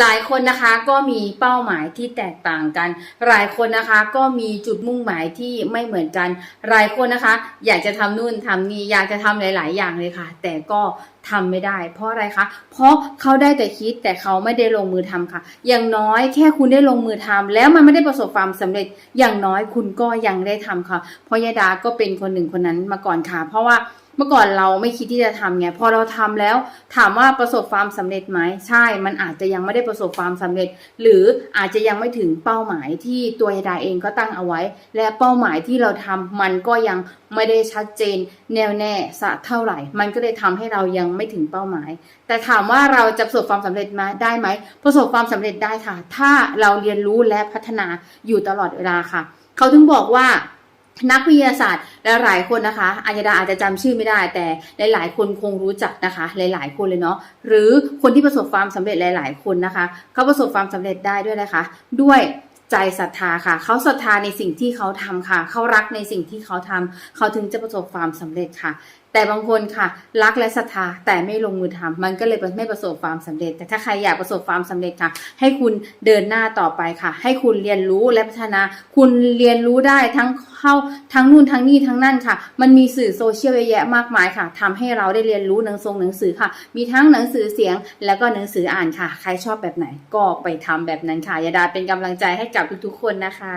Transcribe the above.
หลายคนนะคะก็มีเป้าหมายที่แตกต่างกัน หลายคนนะคะก็มีจุดมุ่งหมายที่ไม่เหมือนกัน หลายคนนะคะ อยากจะทำนู่นทำนี่อยากจะทำหลาย ๆ อย่างเลยค่ะ แต่ก็ทำไม่ได้ เพราะอะไรคะ เพราะเขาได้แต่คิดแต่เขาไม่ได้ลงมือทำค่ะ อย่างน้อยแค่คุณได้ลงมือทำแล้วมันไม่ได้ประสบความสำเร็จ อย่างน้อยคุณก็ยังได้ทำค่ะเพราะยาดาก็เป็นคนหนึ่งคนนั้นมาก่อนค่ะ เพราะว่า เมื่อก่อนเราไม่คิดที่จะทำไงพอเราทำแล้วถามว่าประสบความสำเร็จไหมใช่ มันอาจจะยังไม่ได้ประสบความสำเร็จ หรืออาจจะยังไม่ถึงเป้าหมายที่ตัวยดาเองก็ตั้งเอาไว้ และเป้าหมายที่เราทำมันก็ยังไม่ได้ชัดเจนแน่วแน่สักเท่าไหร่ มันก็เลยทำให้เรายังไม่ถึงเป้าหมาย แต่ถามว่าเราจะประสบความสำเร็จมาได้ไหม ประสบความสำเร็จได้ค่ะ ถ้าเราเรียนรู้และพัฒนาอยู่ตลอดเวลาค่ะ เขาถึงบอกว่า นักวิทยาศาสตร์และหลายคนนะคะอาญาดาอาจจะจำชื่อไม่ได้ แต่หลาย ๆ คนคงรู้จักนะคะ หลาย ๆ คนเลยเนาะหรือคนที่ประสบความสำเร็จหลาย ๆ คนนะคะ เขาประสบความสำเร็จได้ด้วยนะคะ ด้วยใจศรัทธาค่ะ เขาศรัทธาในสิ่งที่เขาทำค่ะ เขารักในสิ่งที่เขาทำเขาถึงจะประสบความสำเร็จค่ะ แต่บางคนค่ะ รักและศรัทธาแต่ไม่ลงมือทำมันก็เลยไม่ประสบความสำเร็จ แต่ถ้าใครอยากประสบความสำเร็จค่ะ ให้คุณเดินหน้าต่อไปค่ะ ให้คุณเรียนรู้และพัฒนา คุณเรียนรู้ได้ทั้งเข้าทั้งนู่นทั้งนี่ทั้งนั่นค่ะ มันมีสื่อโซเชียลเยอะแยะมากมายค่ะทำให้เราได้เรียนรู้หนังทรงหนังสือค่ะ มีทั้งหนังสือเสียงแล้วก็หนังสืออ่านค่ะ ใครชอบแบบไหนก็ไปทำแบบนั้นค่ะยาดาเป็นกำลังใจให้กับทุกๆคนนะคะ